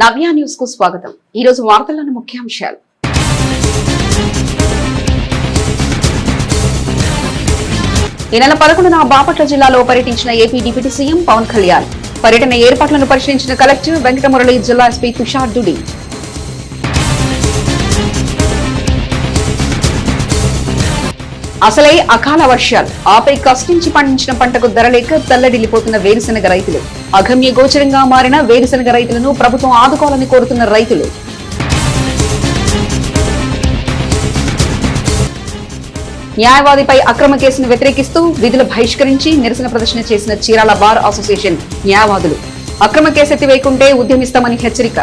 నవ్య న్యూస్కు స్వాగతం. ఈ రోజు వార్తలను ముఖ్యాంశాలు. ఈ నెల పదకొండున బాపట్ల జిల్లాలో పర్యటించిన AP deputy CM Pawan Kalyan. పర్యటన ఏర్పాట్లను పరిశీలించిన కలెక్టర్ వెంకటమురళి జిల్లా ఎస్పీ తుషార్ దుడి. అసలే అకాల వర్షాలు. ఆపై కష్టించి పండించిన పంటకు ధర లేక తల్లడిల్లిపోతున్న వేరుశనగ రైతులు. అగమ్య గోచరంగా మారిన వేరుశనగ రైతులను ప్రభుత్వం ఆదుకోవాలని కోరుతున్న రైతులు. న్యాయవాదిపై అక్రమ కేసును వ్యతిరేకిస్తూ విధులు బహిష్కరించి నిరసన ప్రదర్శన చేసిన చీరాల బార్ అసోసియేషన్ న్యాయవాదులు. అక్రమ కేసు ఎత్తివేయకుంటే ఉద్యమిస్తామని హెచ్చరిక.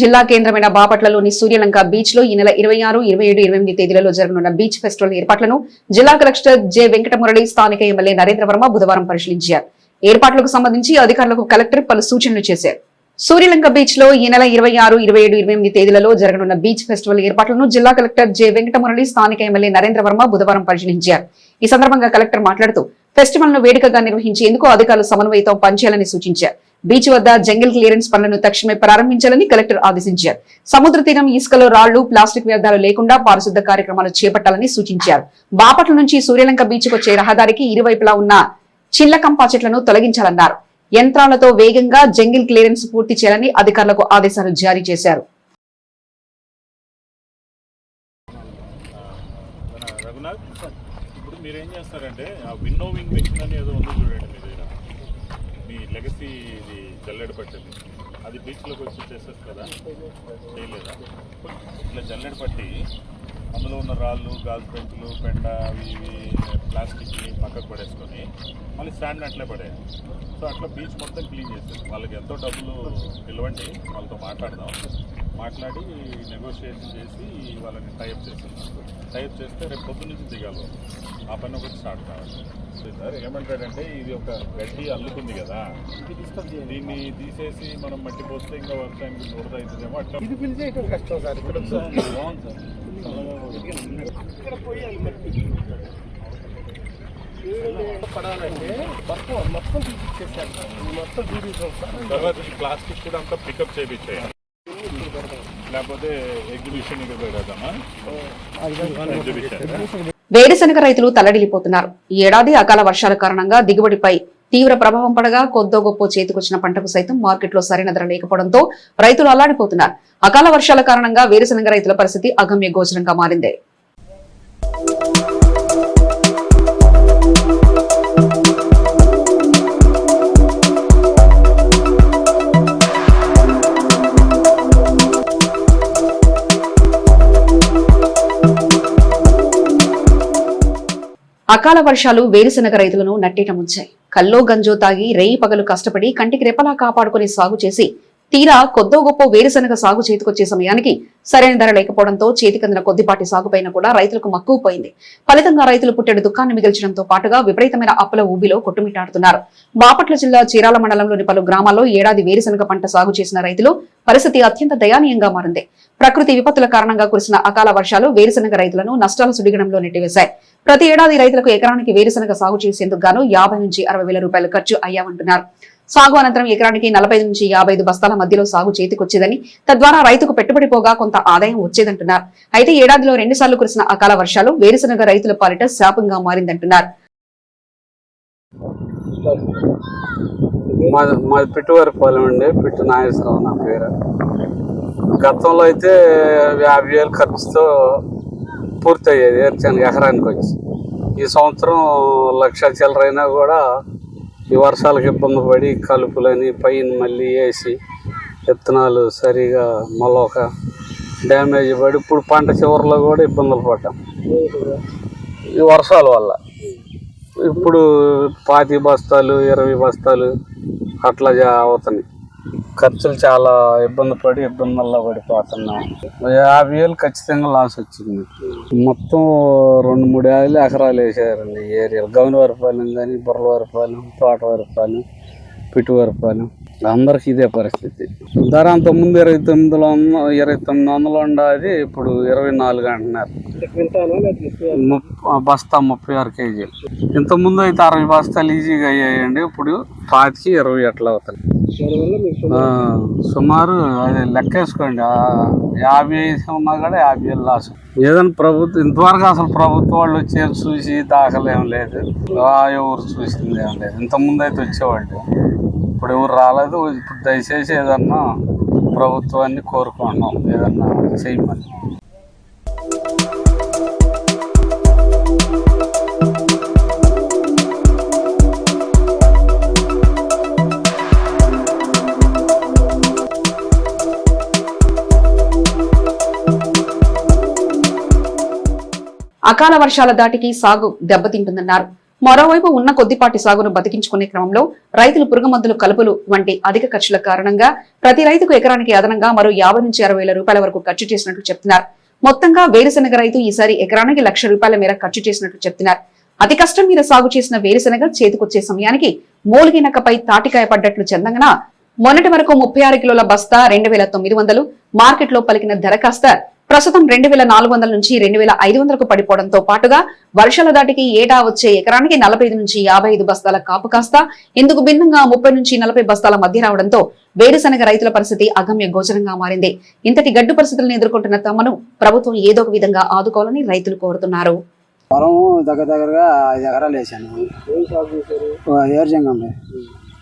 జిల్లా కేంద్రమైన బాపట్లలోని సూర్యలంక బీచ్లో ఈ నెల ఇరవై ఆరు ఇరవై ఏడు ఇరవై ఎనిమిది తేదీలలో జరగనున్న బీచ్ ఫెస్టివల్ ఏర్పాట్లను జిల్లా కలెక్టర్ జె వెంకటమురళి స్థానిక ఎమ్మెల్యే నరేంద్ర వర్మ బుధవారం పరిశీలించారు. ఏర్పాట్లకు సంబంధించి అధికారులకు కలెక్టర్ పలు సూచనలు చేశారు. సూర్యలంక బీచ్లో ఈ నెల ఇరవై ఆరు ఇరవై ఏడు ఇరవై ఎనిమిది తేదీలలో జరగనున్న బీచ్ ఫెస్టివల్ ఏర్పాట్లను జిల్లా కలెక్టర్ జె వెంకటమురళి స్థానిక ఎమ్మెల్యే నరేంద్ర వర్మ బుధవారం పరిశీలించారు. ఈ సందర్భంగా కలెక్టర్ మాట్లాడుతూ ఫెస్టివల్ను వేడుకగా నిర్వహించేందుకు అధికారులు సమన్వయంతో పనిచేయాలని సూచించారు. బీచ్ వద్ద జంగిల్ క్లియరెన్స్ పనులను తక్షణమే ప్రారంభించాలని కలెక్టర్ ఆదేశించారు. సముద్ర తీరం ఇసుకలో రాళ్ళు ప్లాస్టిక్ వ్యర్థాలు లేకుండా పారిశుద్ధ కార్యక్రమాలు చేపట్టాలని సూచించారు. బాపట్ల నుంచి సూర్యలంక బీచ్ వచ్చే రహదారికి ఇరువైపులా ఉన్న చిల్లకంపా చెట్లను తొలగించాలన్నారు. యంత్రాలతో వేగంగా జంగిల్ క్లియరెన్స్ పూర్తి చేయాలని అధికారులకు ఆదేశాలు జారీ చేశారు రఘునాథ్ ఇప్పుడు మీరు ఏం చేస్తారంటే ఆ విన్నోవింగ్ మిషన్ అని ఏదో ఉంది చూడండి మీ దగ్గర మీ లెగసీ ఇది జల్లెడ పట్టింది అది బీచ్లోకి వచ్చి చేసేది కదా? చేయలేదా? ఇట్లా జల్లెడ పట్టి అందులో ఉన్న రాళ్ళు గాజు పెంకులు పెండ అవి ఇవి ప్లాస్టిక్ని పక్కకు పడేసుకొని మళ్ళీ స్టాండ్ అట్లే పడేయాలి. సో అట్లా బీచ్ మొత్తం క్లీన్ చేసేది. వాళ్ళకి ఎంతో డబ్బులు పిలవండి వాళ్ళతో మాట్లాడదాం. మాట్లాడి నెగోషియేషన్ చేసి వాళ్ళని టైప్ చేస్తున్నాం టైప్ చేస్తే రేపు పొద్దు నుంచి దిగాలి. ఆ పని ఒకటి స్టార్ట్ కావాలి. సార్ ఏమంటాడంటే ఇది ఒక గడ్డి అల్లుకుంది కదా. దీన్ని తీసేసి మనం మట్టి పోస్తే ఇంకా వర్షానికి బురద అవుతుందేమో అట్లా. ఇది పిలిచి చేయటం కష్టం సార్ ఇక్కడ బాగుంది సార్. పడాలంటే మొత్తం మొత్తం ఇది మొత్తం తర్వాత ప్లాస్టిక్ కూడా అంతా పికప్ చేయించేయాలి లేకపోతే ఎగ్జిబిషన్ ఎగ్జిబిషన్. వేరుశనగ రైతులు తలడిల్లిపోతున్నారు ఈ ఏడాది అకాల వర్షాల కారణంగా దిగుబడిపై తీవ్ర ప్రభావం పడగా కొద్దో గొప్ప చేతికొచ్చిన పంటకు సైతం మార్కెట్లో సరైన ధర లేకపోవడంతో రైతులు అల్లాడిపోతున్నారు. అకాల వర్షాల కారణంగా వేరుశనగ రైతుల పరిస్థితి అగమ్య గోచరంగా మారింది. అకాల వర్షాలు వేరుశనగ రైతులను నట్టేట ముంచాయి కల్లో గంజో తాగి రేయి పగలు కష్టపడి కంటికి రెపలా కాపాడుకుని సాగు చేసి తీరా కొద్దో గొప్ప వేరుశనగ సాగు చేతికొచ్చే సమయానికి సరైన ధర లేకపోవడంతో చేతికందిన కొద్దిపాటి సాగుపైన కూడా రైతులకు మక్కువ పోయింది. ఫలితంగా రైతులు పుట్టెడు దుఃఖాన్ని మిగిల్చడంతో పాటుగా విపరీతమైన అప్పుల ఊబిలో కొట్టుమిటాడుతున్నారు బాపట్ల జిల్లా చీరాల మండలంలోని పలు గ్రామాల్లో ఏడాది వేరుశనగ పంట సాగు చేసిన రైతులు పరిస్థితి అత్యంత దయానీయంగా మారింది. ప్రకృతి విపత్తుల కారణంగా కురిసిన అకాల వర్షాలు వేరుశనగ రైతులను నష్టాల సుడిగడంలో నెట్టివేశాయి. ప్రతి ఏడాది రైతులకు ఎకరానికి వేరుశనగ సాగు చేసేందుకు గాను యాభై నుంచి అరవై వేల రూపాయలు ఖర్చు అయ్యామంటున్నారు. సాగు అనంతరం ఎకరానికి నలభై నుంచి యాభై ఐదు బస్తాల మధ్యలో సాగు చేతికొచ్చేదని తద్వారా రైతుకు పెట్టుబడి పోగా కొంత ఆదాయం వచ్చేదంటున్నారు. అయితే ఏడాదిలో రెండు సార్లు కురిసిన అకాల వర్షాలు వేరుశనగ రైతుల పాలిట శాపంగా మారిందంటున్నారు. మాది అండి పిట్టు నాగేశ్వరరావు నా పేరు. గతంలో అయితే యాభై వేలు ఖర్చుతో పూర్తయ్యేది. ఏర్చాను ఎకరానికి వచ్చి. ఈ సంవత్సరం లక్ష చిల్లరైనా కూడా ఈ వర్షాలకు ఇబ్బంది పడి కలుపులని పైన మళ్ళీ వేసి విత్తనాలు సరిగా మొలక డ్యామేజ్ పడి ఇప్పుడు పంట చివరిలో కూడా ఇబ్బందులు పడ్డాం. ఈ వర్షాల వల్ల. ఇప్పుడు పాతి బస్తాలు ఇరవై బస్తాలు అట్లా అవుతున్నాయి. ఖర్చులు చాలా ఇబ్బంది పడి ఇబ్బందుల్లో పడిపోతున్నాం. యాభై వేలు ఖచ్చితంగా లాస్ వచ్చింది మొత్తం రెండు మూడు యాభై ఎకరాలు వేసారండి ఏరియాలో. గౌనవరపాలెం కానీ బుర్రవరపాలెం తోటవరపాలెం పిటువరపాలెం అందరికి ఇదే పరిస్థితి. ధర అంత ముందు ఇరవై తొమ్మిదిలో ఇరవై తొమ్మిది వందలు ఉండేది ఇప్పుడు ఇరవై నాలుగు అంటున్నారు. బస్తా ముప్పై ఆరు కేజీలు. ఇంత ముందు అయితే అరవై బస్తాలు ఈజీగా అయ్యాయండి ఇప్పుడు పాతికి ఇరవై ఎట్లా అవుతాయి. సుమారు అది లెక్కేసుకోండి ఆ యాభై ఉన్నా కూడా యాభై లాస్. ఏదైనా ప్రభుత్వం ఇంతవరకు అసలు ప్రభుత్వం వాళ్ళు వచ్చి చూసి దాఖలు ఏం లేదు ఎవరు చూసింది ఏం లేదు. ఇంత ముందు అయితే వచ్చేవాళ్ళు. ఇప్పుడు ఎవరు రాలేదు ఇప్పుడు దయచేసి ఏదన్నా ప్రభుత్వాన్ని కోరుకుంటున్నాం ఏదన్నా చేయమని. అకాల వర్షాల దాటికి సాగు దెబ్బతింటుందన్నారు. మరోవైపు ఉన్న కొద్దిపాటి సాగును బతికించుకునే క్రమంలో రైతులు పురుగుమందులు కలుపులు వంటి అధిక ఖర్చుల కారణంగా ప్రతి రైతుకు ఎకరానికి అదనంగా మరో యాభై నుంచి అరవై రూపాయల వరకు ఖర్చు చేసినట్లు చెప్తున్నారు. మొత్తంగా వేరుశెనగ రైతు ఈసారి ఎకరానికి లక్ష రూపాయల మేర ఖర్చు చేసినట్లు చెప్తున్నారు. అతి కష్టం మీద సాగు చేసిన వేరుశెనగ చేతికొచ్చే సమయానికి మూలిగినకపై తాటికాయ పడ్డట్లు చెందంగన మొన్నటి వరకు ముప్పై ఆరు కిలోల బస్తా రెండు వేల తొమ్మిది వందలు మార్కెట్లో పలికిన ధర కాస్త ప్రస్తుతం రెండు వేల నాలుగు వందల నుంచి రెండు వేల ఐదు వందలకు పడిపోవడంతో పాటుగా వర్షాల దాటికి ఏటా వచ్చే ఎకరానికి నలభై ఐదు నుంచి యాభై ఐదు బస్తాల కాపు కాస్త ఇందుకు భిన్నంగా ముప్పై నుంచి నలభై బస్తాల మధ్య రావడంతో వేరుశనగ రైతుల పరిస్థితి అగమ్య గోచరంగా మారింది. ఇంతటి గడ్డు పరిస్థితులను ఎదుర్కొంటున్న తమను ప్రభుత్వం ఏదో ఒక విధంగా ఆదుకోవాలని రైతులు కోరుతున్నారు. పొలం దగ్గర దగ్గరగా ఐదు ఎకరాలు వేసాను.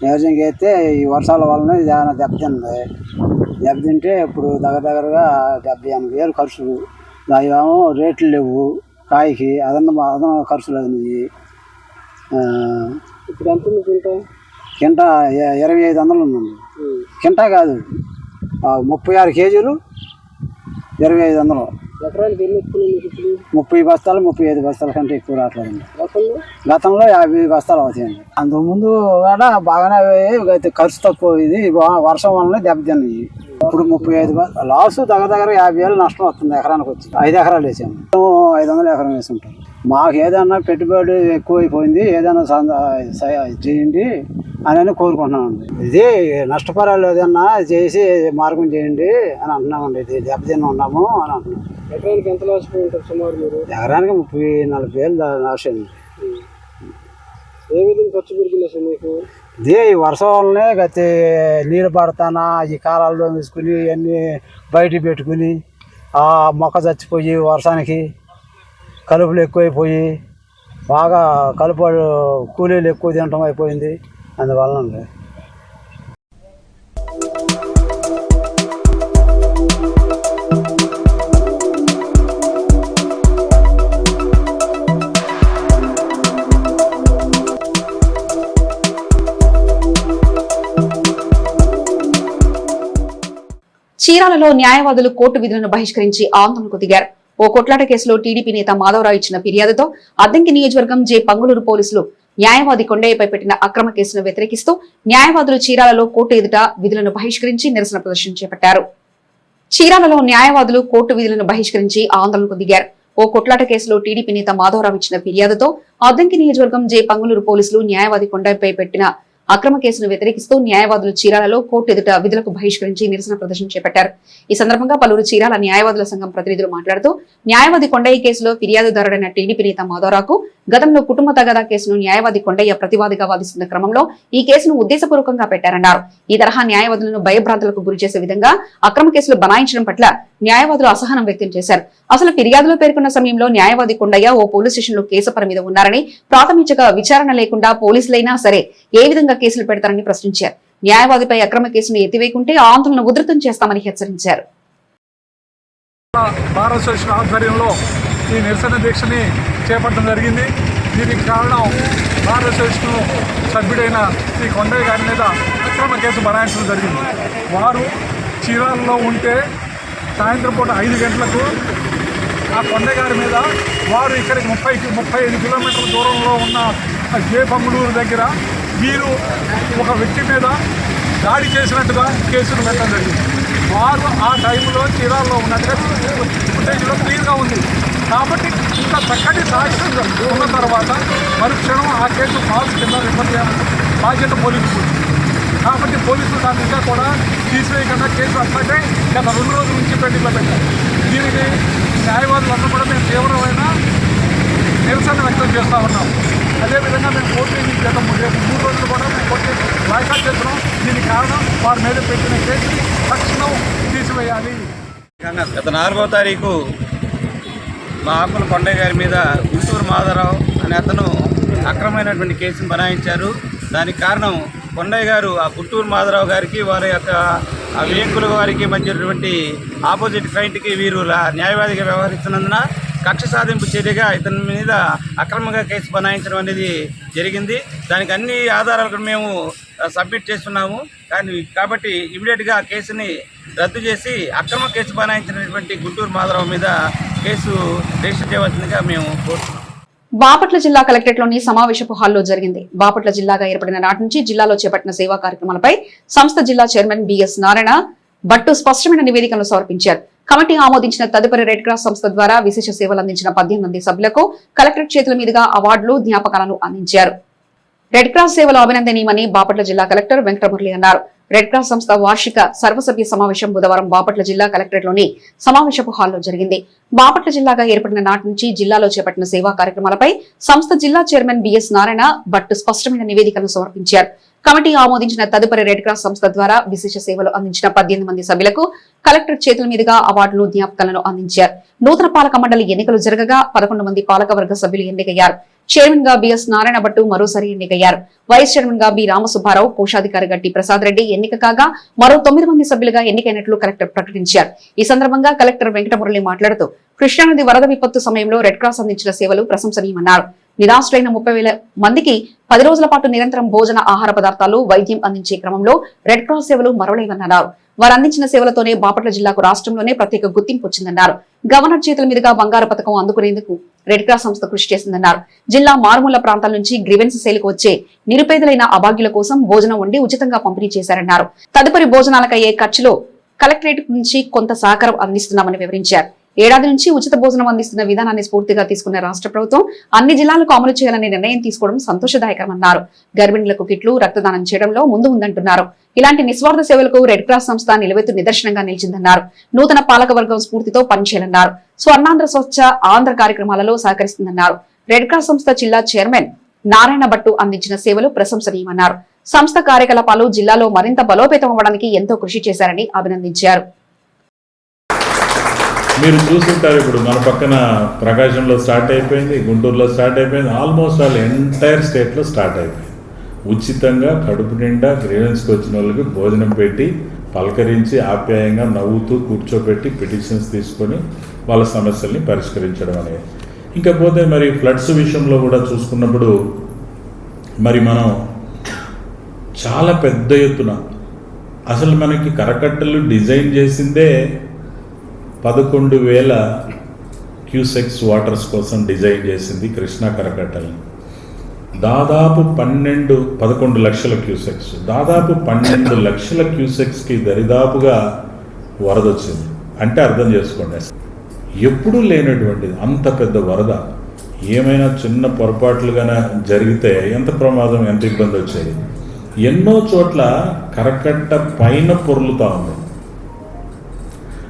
ఏర్జంగ వేస్తే ఈ వర్షాల వలన ఏమైనా దెబ్బతింది దెబ్బతింటే ఇప్పుడు దగ్గర దగ్గరగా డెబ్బై ఎనభై వేలు ఖర్చు. దానివేమో రేట్లు లేవు. కాయకి అదన్న అదన ఖర్చులు ఆ, ఇప్పుడు ఎంత కింట? ఇ- ఇరవై ఐదు వందలు ఉందండి. కింటా కాదు. ముప్పై ఆరు కేజీలు ఇరవై ఐదు వందలు. ముప్పై బస్తాలు ముప్పై ఐదు బస్తాల కంటే ఎక్కువ రావట్లేదండి. గతంలో? యాభై బస్తాలు అవుతాయండి. అంతకుముందు కూడా బాగానే. అయితే ఖర్చు తక్కువ ఇది వర్షం వల్ల దెబ్బతిన్నాయి. ఇప్పుడు ముప్పై ఐదు లాస్ దగ్గర దగ్గర యాభై వేలు నష్టం వస్తుంది ఎకరానికి వచ్చి. ఐదు ఎకరాలు వేసాము. ఐదు వందలు ఎకరం వేసి ఉంటాం. మాకు ఏదన్నా పెట్టుబడి ఎక్కువైపోయింది ఏదైనా చేయండి అని అని కోరుకుంటున్నామండి. ఇది నష్టపరాలు ఏదన్నా చేసి మార్గం చేయండి అని అంటున్నామండి. ఇది దెబ్బతిని ఉన్నాము అని అంటున్నాం. ఎకరానికి ఎంత ఉంటారు సుమారు మీరు? ఎకరానికి ముప్పై నలభై వేలు నాశనం ఏ విధంగా ఖర్చు పెరిగింది అసలు మీకు? ఇదే ఈ వర్షం వల్లనే గతి నీళ్ళు పడతానా ఈ కాలాల్లో తీసుకుని అన్నీ బయట పెట్టుకుని మొక్క చచ్చిపోయి వర్షానికి కలుపులు ఎక్కువైపోయి బాగా కలుపు కూలీలు ఎక్కువ తినటం అయిపోయింది. అందువలన చీరాలలో న్యాయవాదులు కోర్టు విధులను బహిష్కరించి ఆందోళనకు దిగారు. ఓ కొట్లాట కేసులో టీడీపీ నేత మాధవరావు ఇచ్చిన ఫిర్యాదుతో అద్దంకి నియోజకవర్గం జే. పంగులూరు పోలీసులు న్యాయవాది కొండయ్యపై పెట్టిన అక్రమ కేసును వ్యతిరేకిస్తూ న్యాయవాదులు చీరాలలో కోర్టు ఎదుట విధులను బహిష్కరించి నిరసన ప్రదర్శన చేపట్టారు. చీరాలలో న్యాయవాదులు కోర్టు విధులను బహిష్కరించి ఆందోళనకు దిగారు. ఓ కొట్లాట కేసులో టీడీపీ నేత మాధవరావు ఇచ్చిన ఫిర్యాదుతో అద్దంకి నియోజకవర్గం జే. పంగులూరు పోలీసులు న్యాయవాది కొండపై పెట్టిన అక్రమ కేసును వ్యతిరేకిస్తూ న్యాయవాదులు చీరాలలో కోర్టు ఎదుట విధులకు బహిష్కరించి నిరసన ప్రదర్శన చేపట్టారు. ఈ సందర్భంగా పలువురు చీరాల న్యాయవాదుల సంఘం ప్రతినిధులు మాట్లాడుతూ న్యాయవాది కొండయ్య కేసులో ఫిర్యాదుదారుడైన టీడీపీ నేత మాధవరావుకు గతంలో కుటుంబ తగాదా కేసును న్యాయవాది కొండయ్య ప్రతివాదిగా వాదిస్తున్న క్రమంలో ఈ కేసును ఉద్దేశపూర్వకంగా పెట్టారన్నారు. ఈ తరహా న్యాయవాదులను భయభ్రాంతులకు గురి చేసే విధంగా అక్రమ కేసులు బనాయించడం పట్ల న్యాయవాదులు అసహనం వ్యక్తం చేశారు. అసలు ఫిర్యాదులో పేర్కొన్న సమయంలో న్యాయవాది కొండయ్య ఓ పోలీస్ స్టేషన్లో కేసు పరిమిద మీద ఉన్నారని ప్రాథమిక విచారణ లేకుండా పోలీసులైనా సరే ఏ విధంగా కేసులు పెడతారని ప్రశ్నించారు. న్యాయవాదిపై అక్రమ కేసును ఎత్తివేయకుంటే ఆందోళన ఉధృతం చేస్తామని హెచ్చరించారు. బార్ అసోసియేషన్ ఆధ్వర్యంలో ఈ నిరసన దీక్షని చేపట్టడం జరిగింది. దీనికి కారణం బార్ అసోసియేషన్ సభ్యుడైన శ్రీ కొండయ్య గారి మీద అక్రమ కేసు బనాయించడం జరిగింది. వారు చీరాలలో ఉంటే సాయంత్రం పూట ఐదు గంటలకు ఆ కొండ గారి మీద వారు ఇక్కడికి ముప్పై ముప్పై ఐదు కిలోమీటర్ల దూరంలో ఉన్న జే పంగులూరు దగ్గర వీరు ఒక వ్యక్తి మీద దాడి చేసినట్టుగా కేసులు పెట్టడం జరిగింది. వారు ఆ టైంలో చీరాల్లో ఉన్నట్టుగా ఫుటేజ్లో క్లియర్గా ఉంది. కాబట్టి ఇంత చక్కటి సాక్ష్యం ఉన్న తర్వాత మరుక్షణం ఆ కేసు ఫాల్స్ కింద రిఫర్ చేయాలని బాధ్యత పోలీసులు. కాబట్టి పోలీసులు దాని ఇంకా కూడా తీసివేయకుండా కేసు అట్లాగే గత రెండు రోజుల నుంచి పెండింగ్లో పెట్టారు. దీనికి న్యాయవాదులందరూ కూడా మేము తీవ్రమైన నిరసన వ్యక్తం చేస్తూ ఉన్నాం. అదేవిధంగా మేము కోర్టు గత మూడు రేపు మూడు రోజులు కూడా మేము కోర్టు వాయిదా చేస్తున్నాం. దీనికి కారణం వారి మీద పెట్టిన కేసుని తక్షణం తీసివేయాలి. గత నాలుగో తారీఖు మా ఆకుల కొండయ్య గారి మీద గుంటూరు మాధవరావు అనే అతను అక్రమైనటువంటి కేసును బనాయించారు. దానికి కారణం కొండయ్య గారు ఆ గుంటూరు మాధవరావు గారికి వారి యొక్క ఆ వారికి మధ్యటువంటి ఆపోజిట్ క్లయింట్కి వీరు న్యాయవాదిగా వ్యవహరిస్తున్నందున కక్ష సాధింపు చర్యగా ఇతని మీద అక్రమంగా కేసు బనాయించడం అనేది జరిగింది. దానికి అన్ని ఆధారాలు మేము సబ్మిట్ చేస్తున్నాము. కానీ కాబట్టి ఇమీడియట్గా ఆ కేసుని రద్దు చేసి అక్రమ కేసు బనాయించినటువంటి గుంటూరు మాధవరావు మీద కేసు రిజిస్టర్ చేయవలసిందిగా మేము కోరుతున్నాం. బాపట్ల జిల్లా కలెక్టరేట్లోని సమావేశపు హాల్లో జరిగింది. బాపట్ల జిల్లాగా ఏర్పడిన నాటి నుంచి జిల్లాలో చేపట్టిన సేవా కార్యక్రమాలపై సంస్థ జిల్లా చైర్మన్ బిఎస్ నారాయణ భట్టు స్పష్టమైన నివేదికను సమర్పించారు. కమిటీ ఆమోదించిన తదుపరి రెడ్ క్రాస్ సంస్థ ద్వారా విశేష సేవలు అందించిన పద్దెనిమిది మంది సభ్యులకు కలెక్టరేట్ చేతుల మీదుగా అవార్డులు జ్ఞాపకాలను అందించారు. రెడ్ క్రాస్ సేవలు అభినందనీయమని బాపట్ల జిల్లా కలెక్టర్ వెంకటమురళి అన్నారు. రెడ్ క్రాస్ సంస్థ వార్షిక సర్వసభ్య సమావేశం బుధవారం బాపట్ల జిల్లా కలెక్టరేట్లోని సమావేశపు హాల్లో జరిగింది. బాపట్ల జిల్లాగా ఏర్పడిన నాటి నుంచి జిల్లాలో చేపట్టిన సేవా కార్యక్రమాలపై సంస్థ జిల్లా చైర్మన్ బిఎస్ నారాయణ భట్ స్పష్టమైన నివేదికను సమర్పించారు. కమిటీ ఆమోదించిన తదుపరి రెడ్ క్రాస్ సంస్థ ద్వారా విశేష సేవలు అందించిన పద్దెనిమిది మంది సభ్యులకు కలెక్టర్ చేతుల మీదుగా అవార్డులు జ్ఞాపకాలను అందించారు. నూతన పాలక మండలి ఎన్నికలు జరగగా పదకొండు మంది పాలకవర్గ సభ్యులు ఎన్నికయ్యారు. చైర్మన్గా బిఎస్ నారాయణ భట్టు మరోసారి ఎన్నికయ్యారు. వైస్ చైర్మన్గా బి రామసుబ్బారావు కోశాధికారి గట్టి ప్రసాద్ రెడ్డి ఎన్నిక కాగా మరో తొమ్మిది మంది సభ్యులుగా ఎన్నికైనట్లు కలెక్టర్ ప్రకటించారు. ఈ సందర్భంగా కలెక్టర్ వెంకటమురళి మాట్లాడుతూ కృష్ణానది వరద విపత్తు సమయంలో రెడ్ క్రాస్ అందించిన సేవలు ప్రశంసనీయమన్నారు. నిరాశ్రైన ముప్పై వేల మందికి పది రోజుల పాటు నిరంతరం భోజన ఆహార పదార్థాలు వైద్యం అందించే క్రమంలో రెడ్ క్రాస్ సేవలు మరవలేవన్నారు. వారు అందించిన సేవలతోనే బాపట్ల జిల్లాకు రాష్ట్రంలోనే ప్రత్యేక గుర్తింపు వచ్చిందన్నారు. గవర్నర్ చేతుల మీదుగా బంగారు పథకం అందుకునేందుకు రెడ్ క్రాస్ సంస్థ కృషి చేసిందన్నారు. జిల్లా మారుమూల ప్రాంతాల నుంచి గ్రివెన్స్ శైలికి వచ్చే నిరుపేదలైన అభాగ్యుల కోసం భోజనం వండి ఉచితంగా పంపిణీ చేశారన్నారు. తదుపరి భోజనాలకయ్యే ఖర్చులో కలెక్టరేట్ నుంచి కొంత సహకారం అందిస్తున్నామని వివరించారు. ఏడాది నుంచి ఉచిత భోజనం అందిస్తున్న విధానాన్ని స్ఫూర్తిగా తీసుకున్న రాష్ట్ర ప్రభుత్వం అన్ని జిల్లాలకు అమలు చేయాలనే నిర్ణయం తీసుకోవడం సంతోషదాయకమన్నారు. గర్భిణులకు కిట్లు రక్తదానం చేయడంలో ముందు ఉందంటున్నారు. ఇలాంటి నిస్వార్థ సేవలకు రెడ్ క్రాస్ సంస్థ నిలవెత్తు నిదర్శనంగా నిలిచిందన్నారు. నూతన పాలకవర్గం స్ఫూర్తితో పనిచేయాలన్నారు స్వర్ణాంధ్ర స్వచ్ఛ ఆంధ్ర కార్యక్రమాలలో సహకరిస్తుందన్నారు. రెడ్ క్రాస్ సంస్థ జిల్లా చైర్మన్ నారాయణ భట్టు అందించిన సేవలు ప్రశంసనీయమన్నారు. సంస్థ కార్యకలాపాలు జిల్లాలో మరింత బలోపేతం అవ్వడానికి ఎంతో కృషి చేశారని అభినందించారు. మీరు చూస్తుంటారు ఇప్పుడు మన పక్కన ప్రకాశంలో స్టార్ట్ అయిపోయింది గుంటూరులో స్టార్ట్ అయిపోయింది ఆల్మోస్ట్ ఆల్ ఎంటైర్ స్టేట్లో స్టార్ట్ అయిపోయింది. ఉచితంగా కడుపు నిండా గ్రీవెన్స్కి వచ్చిన వాళ్ళకి భోజనం పెట్టి పలకరించి ఆప్యాయంగా నవ్వుతూ కూర్చోబెట్టి పిటిషన్స్ తీసుకొని వాళ్ళ సమస్యల్ని పరిష్కరించడం అనేది. ఇంకా పోతే మరి ఫ్లడ్స్ విషయంలో కూడా చూసుకున్నప్పుడు మరి మనం చాలా పెద్ద ఎత్తున అసలు మనకి కరకట్టలు డిజైన్ చేసిందే పదకొండు వేల క్యూసెక్స్ వాటర్స్ కోసం డిజైన్ చేసింది కృష్ణా కరకట్టల్ని దాదాపు పన్నెండు పదకొండు లక్షల క్యూసెక్స్. దాదాపు పన్నెండు లక్షల క్యూసెక్స్కి దరిదాపుగా వరద వచ్చింది అంటే అర్థం చేసుకోండి. ఎప్పుడూ లేనటువంటిది అంత పెద్ద వరద. ఏమైనా చిన్న పొరపాట్లుగానే జరిగితే ఎంత ప్రమాదం ఎంత ఇబ్బంది వచ్చేది? ఎన్నో చోట్ల కరకట్ట పైన పొర్లుతా ఉంది.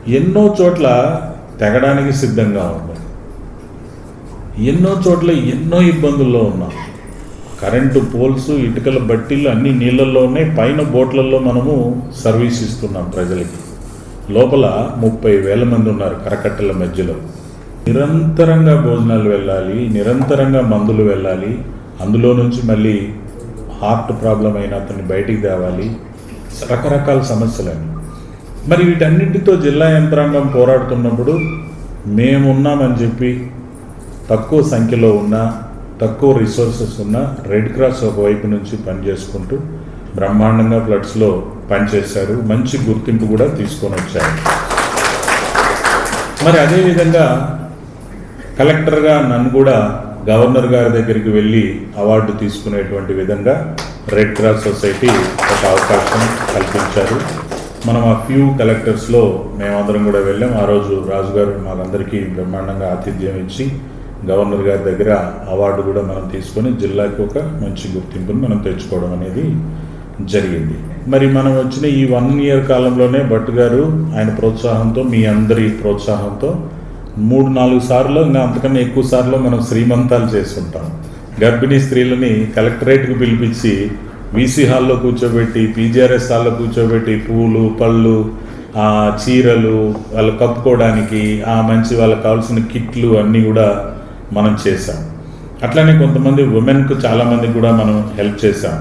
ఎన్నో చోట్ల తెగడానికి సిద్ధంగా ఉంది ఎన్నో చోట్ల ఎన్నో ఇబ్బందుల్లో ఉన్నాం. కరెంటు పోల్స్ ఇటుకల బట్టీలు అన్ని నీళ్ళల్లో ఉన్నాయి. పైన బోట్లలో మనము సర్వీస్ ఇస్తున్నాం ప్రజలకి. లోపల ముప్పై వేల మంది ఉన్నారు కరకట్టల మధ్యలో. నిరంతరంగా భోజనాలు వెళ్ళాలి నిరంతరంగా మందులు వెళ్ళాలి. అందులో నుంచి మళ్ళీ హార్ట్ ప్రాబ్లం అయిన అతన్ని బయటికి తేవాలి. రకరకాల సమస్యలండి మరి వీటన్నిటితో జిల్లా యంత్రాంగం పోరాడుతున్నప్పుడు మేమున్నామని చెప్పి తక్కువ సంఖ్యలో ఉన్న తక్కువ రిసోర్సెస్ ఉన్న రెడ్ క్రాస్ ఒకవైపు నుంచి పనిచేసుకుంటూ బ్రహ్మాండంగా ఫ్లడ్స్లో పనిచేశారు. మంచి గుర్తింపు కూడా తీసుకొని వచ్చారు. మరి అదేవిధంగా కలెక్టర్గా నన్ను కూడా గవర్నర్ గారి దగ్గరికి వెళ్ళి అవార్డు తీసుకునేటువంటి విధంగా రెడ్ క్రాస్ సొసైటీ ఒక అవకాశం కల్పించారు. మనం ఆ ఫ్యూ కలెక్టర్స్లో మేమందరం కూడా వెళ్ళాం. ఆ రోజు రాజు గారు మాకందరికీ బ్రహ్మాండంగా ఆతిథ్యం ఇచ్చి గవర్నర్ గారి దగ్గర అవార్డు కూడా మనం తీసుకొని జిల్లాకి ఒక మంచి గుర్తింపుని మనం తెచ్చుకోవడం అనేది జరిగింది. మరి మనం వచ్చిన ఈ వన్ ఇయర్ కాలంలోనే భట్ గారు ఆయన ప్రోత్సాహంతో మీ అందరి ప్రోత్సాహంతో మూడు నాలుగు సార్లు ఇంకా అంతకన్నా ఎక్కువ సార్లు మనం శ్రీమంతాలు చేస్తుంటాం గర్భిణీ స్త్రీలని కలెక్టరేట్కి పిలిపించి వీసీ హాల్లో కూర్చోబెట్టి పీజీఆర్ఎస్ హాల్లో కూర్చోబెట్టి పూలు పళ్ళు చీరలు వాళ్ళు కప్పుకోవడానికి ఆ మంచి వాళ్ళకి కావాల్సిన కిట్లు అన్నీ కూడా మనం చేసాం అట్లనే కొంతమంది ఉమెన్కు చాలామంది కూడా మనం హెల్ప్ చేసాం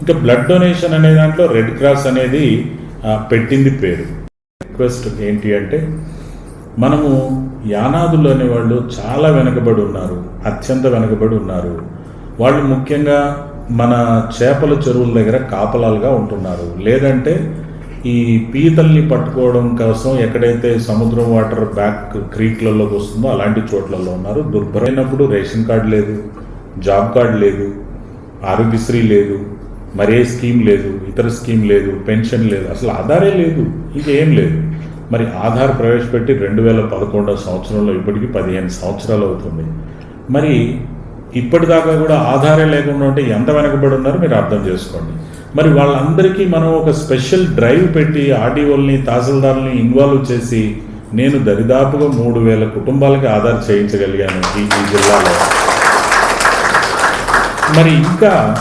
ఇంకా బ్లడ్ డొనేషన్ అనే దాంట్లో రెడ్ క్రాస్ అనేది పెట్టింది పేరు. రిక్వెస్ట్ ఏంటి అంటే మనము యానాదులు అనేవాళ్ళు చాలా వెనకబడి ఉన్నారు అత్యంత వెనకబడి ఉన్నారు. వాళ్ళు ముఖ్యంగా మన చేపల చెరువుల దగ్గర కాపలాలుగా ఉంటున్నారు. లేదంటే ఈ పీతల్ని పట్టుకోవడం కోసం ఎక్కడైతే సముద్రం వాటర్ బ్యాక్ క్రీక్లలోకి వస్తుందో అలాంటి చోట్లలో ఉన్నారు. దుర్భరైనప్పుడు రేషన్ కార్డు లేదు జాబ్ కార్డు లేదు ఆరోగ్యశ్రీ లేదు మరే స్కీమ్ లేదు ఇతర స్కీమ్ లేదు పెన్షన్ లేదు. అసలు ఆధారే లేదు ఇదేం లేదు. మరి ఆధార్ ప్రవేశపెట్టి రెండు వేల పదకొండవ సంవత్సరంలో ఇప్పటికి పదిహేను సంవత్సరాలు అవుతుంది. మరి ఇప్పటిదాకా కూడా ఆధారే లేకుండా ఉంటే ఎంత వెనకబడి ఉన్నారో మీరు అర్థం చేసుకోండి. మరి వాళ్ళందరికీ మనం ఒక స్పెషల్ డ్రైవ్ పెట్టి ఆర్డీఓల్ని తహసీల్దార్ని ఇన్వాల్వ్ చేసి నేను దరిదాపుగా మూడు వేల కుటుంబాలకి ఆధార్ చేయించగలిగాను ఈ ఈ జిల్లాలో. మరి ఇంకా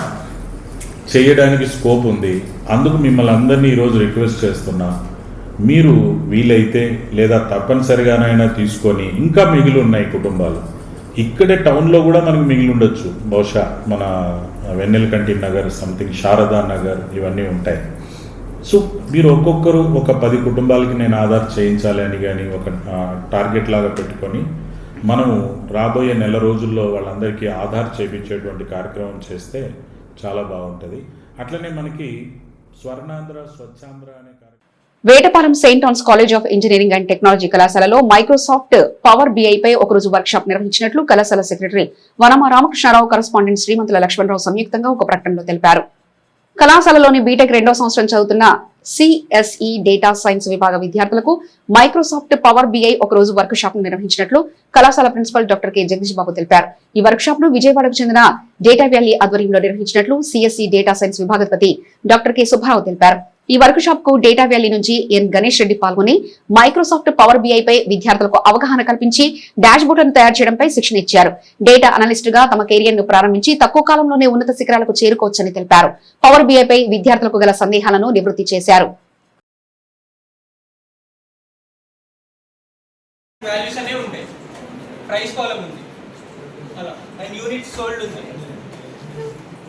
చేయడానికి స్కోప్ ఉంది. అందుకు మిమ్మల్ని అందరినీ ఈరోజు రిక్వెస్ట్ చేస్తున్నా. మీరు వీలైతే లేదా తప్పనిసరిగానైనా తీసుకొని ఇంకా మిగిలి ఉన్నాయి కుటుంబాలు ఇక్కడే టౌన్లో కూడా మనకు మిగిలి ఉండొచ్చు బహుశా మన వెన్నెలకంటి నగర్ సంథింగ్ శారదా నగర్ ఇవన్నీ ఉంటాయి. సో మీరు ఒక్కొక్కరు ఒక పది కుటుంబాలకి నేను ఆధార్ చేయించాలి అని కానీ ఒక టార్గెట్ లాగా పెట్టుకొని మనము రాబోయే నెల రోజుల్లో వాళ్ళందరికీ ఆధార్ చేయించేటువంటి కార్యక్రమం చేస్తే చాలా బాగుంటుంది. అట్లనే మనకి స్వర్ణాంధ్ర స్వచ్ఛాంధ్ర అనే Vetapalem Saint Ann's college of engineering and technology కళాశాలలో మైక్రోసాఫ్ట్ పవర్ బిఐ పై ఒకరోజు వర్క్షాప్ నిర్వహించినట్లు కళాశాల సెక్రటరీ వనమ రామకృష్ణారావు కరస్పాండెంట్ శ్రీమంతుల లక్ష్మణరావు సంయుక్తంగా ఒక ప్రకటనలో తెలిపారు. కళాశాలలోని బీటెక్ రెండో సంవత్సరం చదువుతున్న సిఎస్ఈ డేటా సైన్స్ విభాగ విద్యార్థులకు మైక్రోసాఫ్ట్ పవర్ బిఐ ఒకరోజు వర్క్ షాప్ నిర్వహించినట్లు కళాశాల principal doctor K Jagadish Babu తెలిపారు. ఈ వర్క్ షాప్ను విజయవాడకు చెందిన డేటా వ్యాలీ ఆధ్వర్యంలో నిర్వహించినట్లు సిఎస్ఈ డేటా సైన్స్ విభాగపతి డాక్టర్ కె సుబ్బారావు తెలిపారు. ఈ వర్క్ షాప్కు డేటా వ్యాలీ నుంచి ఎన్ గణేష్ రెడ్డి పాల్గొని మైక్రోసాఫ్ట్ పవర్ బిఐ పై విద్యార్థులకు అవగాహన కల్పించి డాష్ బోర్డును తయారు చేయడంపై శిక్షణ ఇచ్చారు. డేటా అనలిస్ట్గా తమ కెరియర్ను ప్రారంభించి తక్కువ కాలంలోనే ఉన్నత శిఖరాలకు చేరుకోవచ్చని తెలిపారు. పవర్ బిఐ పై విద్యార్థులకు గల సందేహాలను నివృత్తి చేశారు. వాల్యూస్ అనేవి ఉంటాయి. ప్రైస్ కాలం ఉంది. అలా అండ్ సోల్డ్ ఉంది.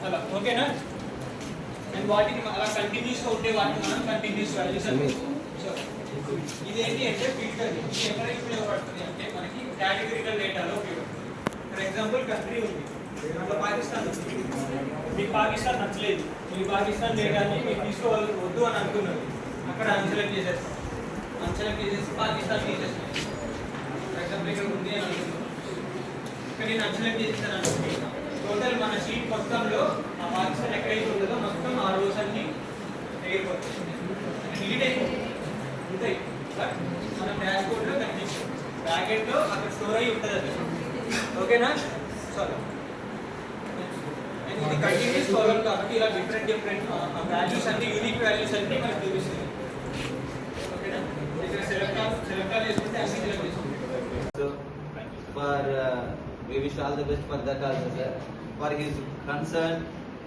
అలా ఓకేనా వాటిని అలా కంటిన్యూస్గా ఉండే వాటిని మనం కంటిన్యూస్ వాల్యూస్ అని ఇదేంటి అంటే ఫిల్టర్ ఇది ఎక్కడ ఉపయోగపడుతుంది అంటే మనకి కేటగిరికల్ డేటాలో ఉపయోగపడుతుంది. ఫర్ ఎగ్జాంపుల్ కంట్రీ ఉంది. అందులో పాకిస్తాన్ మీకు పాకిస్తాన్ నచ్చలేదు. మీ పాకిస్తాన్ డేటాని మీరు తీసుకోవాలి వద్దు అని అనుకున్నారు. అక్కడ అన్సెలెక్ట్ చేసేస్తాం. అన్సెలెక్ట్ చేసేసి పాకిస్తాన్ తీసేస్తాం. ఫర్ ఎగ్జాంపుల్ ఇక్కడ ఉంది అని అనుకున్నాం. ఇక్కడ నేను అన్సెలెక్ట్ చేసేసాను అనుకోండి టోటల్ మన షీట్ మొత్తంలో ఆ ఎక్కడైతే ఉంటుందో మొత్తం ఆ రోజు అన్ని ఎగిరిపోతాయి. డిలీట్ అయిపోతుంది ఉంటాయి. బట్ మన డాష్ బోర్డ్లో కనిపిస్తుంది బ్యాకెట్లో అక్కడ స్టోర్ అయ్యి ఉంటుంది అది. ఓకేనా సో ఇది కంటిన్యూస్ ప్రాబ్లం కాబట్టి ఇలా డిఫరెంట్ డిఫరెంట్ వాల్యూస్ అన్ని యూనిక్ వాల్యూస్ అన్ని మనకు చూపిస్తుంది. ఓకేనా ఇక్కడ సెలెక్ట్ సెలెక్ట్ చేసుకుంటే అన్ని సెలెక్ట్ చేసుకుంటాం. So, for uh, we wish all the best for that also, sir. For his concern,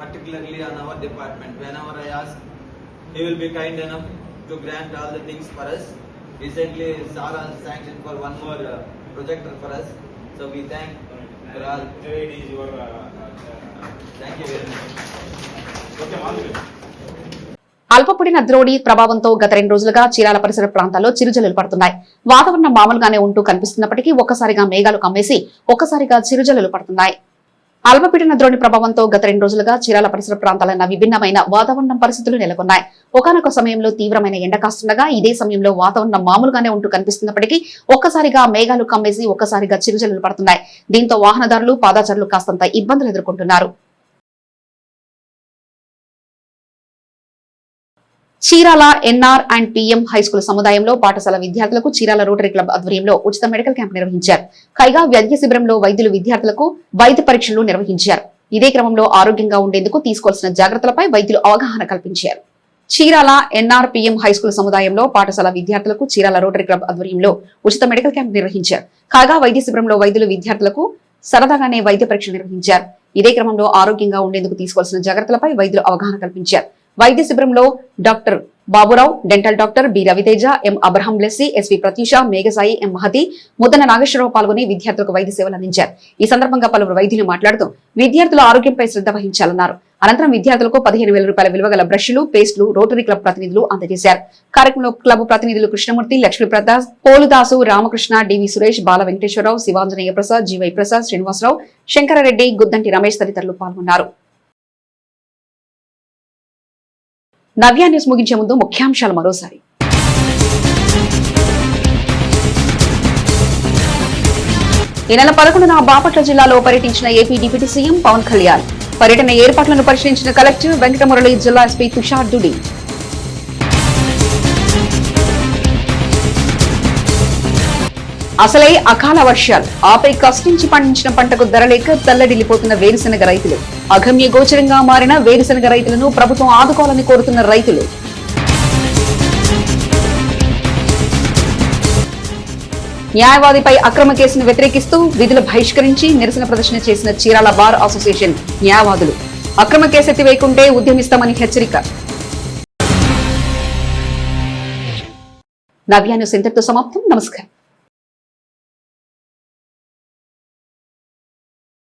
particularly on our department. Whenever I ask, he will be kind enough to grant all the things for us. Recently, Sar also sanctioned for one more uh, projector for us. So we thank for all. Thank you very much. అల్పపడిన ద్రోణి ప్రభావంతో గత రెండు రోజులుగా చీరాల పరిసర ప్రాంతాల్లో చిరుజల్లులు పడుతున్నాయి వాతావరణం మామూలుగానే ఉంటూ కనిపిస్తున్నప్పటికీ ఒక్కసారిగా మేఘాలు కమ్మేసి ఒక్కసారిగా చిరుజల్లులు పడుతున్నాయి అల్పపీడన ద్రోణి ప్రభావంతో గత రెండు రోజులుగా చీరాల పరిసర ప్రాంతాలన్న విభిన్నమైన వాతావరణం పరిస్థితులు నెలకొన్నాయి. ఒకనొక సమయంలో తీవ్రమైన ఎండ కాస్తుండగా ఇదే సమయంలో వాతావరణం మామూలుగానే ఉంటూ కనిపిస్తున్నప్పటికీ ఒక్కసారిగా మేఘాలు కమ్మేసి ఒక్కసారిగా చిరుజల్లులు పడుతున్నాయి. దీంతో వాహనదారులు పాదాచారులు కాస్తంత ఇబ్బందులు ఎదుర్కొంటున్నారు. Chirala NR and PM high school సముదాయంలో పాఠశాల విద్యార్థులకు చీరాల రోటరీ క్లబ్ ఆధ్వర్యంలో ఉచిత మెడికల్ క్యాంప్ నిర్వహించారు. పైగా వైద్య శిబిరంలో వైద్యులు విద్యార్థులకు వైద్య పరీక్షలు నిర్వహించారు. ఇదే క్రమంలో ఆరోగ్యంగా ఉండేందుకు తీసుకోవాల్సిన జాగ్రత్తలపై వైద్యులు అవగాహన కల్పించారు. చీరాల ఎన్ఆర్పిఎం హైస్కూల్ సముదాయంలో పాఠశాల విద్యార్థులకు చీరాల రోటరీ క్లబ్ ఆధ్వర్యంలో ఉచిత మెడికల్ క్యాంప్ నిర్వహించారు. కాగా వైద్య శిబిరంలో వైద్యులు విద్యార్థులకు సరదాగానే వైద్య పరీక్ష నిర్వహించారు. ఇదే క్రమంలో ఆరోగ్యంగా ఉండేందుకు తీసుకోవాల్సిన జాగ్రత్తలపై వైద్యులు అవగాహన కల్పించారు. వైద్య శిబిరంలో doctor Baburao dental doctor B Raviteja M Abraham Blessy SV Pratyusha Meghasai M Mahathi Muddana Nageswararao పాల్గొని విద్యార్థులకు వైద్య సేవలు అందించారు. ఈ సందర్భంగా పలువురు వైద్యులు మాట్లాడుతూ విద్యార్థుల ఆరోగ్యంపై శ్రద్ధ వహించాలన్నారు. అనంతరం విద్యార్థులకు పదిహేను వేల రూపాయల విలువ గల బ్రష్లు పేస్టులు రోటరీ క్లబ్ ప్రతినిధులు అందజేశారు. కార్యక్రమంలో క్లబ్ ప్రతినిధులు కృష్ణమూర్తి లక్ష్మీప్రదాస్ పోలుదాసు రామకృష్ణ డివి సురేష్ బాల వెంకటేశ్వరరావు శివాంజనేయ ప్రసాద్ జీవై ప్రసాద్ శ్రీనివాసరావు శంకరారెడ్డి గుద్దంటి రమేష్ తదితరులు పాల్గొన్నారు. నవ్యా న్యూస్ ముగించే ముందు ముఖ్యాంశాలు మరోసారి. ఈ నెల పదకొండున బాపట్ల జిల్లాలో పర్యటించిన AP deputy CM Pawan Kalyan. పర్యటన ఏర్పాట్లను పరిశీలించిన కలెక్టర్ వెంకటమురళి జిల్లా ఎస్పీ తుషార్ దుడి. అసలే అకాల వర్షాలు. ఆపై కష్టించి పండించిన పంటకు ధర లేక తల్లడిల్లిపోతున్న వేరుశెనగ రైతులు. అగమ్య గోచరంగా మారిన వేరుశెనగ రైతులను ప్రభుత్వం ఆదుకోవాలని కోరుతున్న రైతులు. న్యాయవాదిపై అక్రమ కేసును వ్యతిరేకిస్తూ విధులు బహిష్కరించి నిరసన ప్రదర్శన చేసిన చీరాల బార్ అసోసియేషన్ న్యాయవాదులు. అక్రమ కేసు ఎత్తివేయకుంటే ఉద్యమిస్తామని హెచ్చరిక. నవ్యాను సెంటర్తో సమాప్తం. నమస్కారం.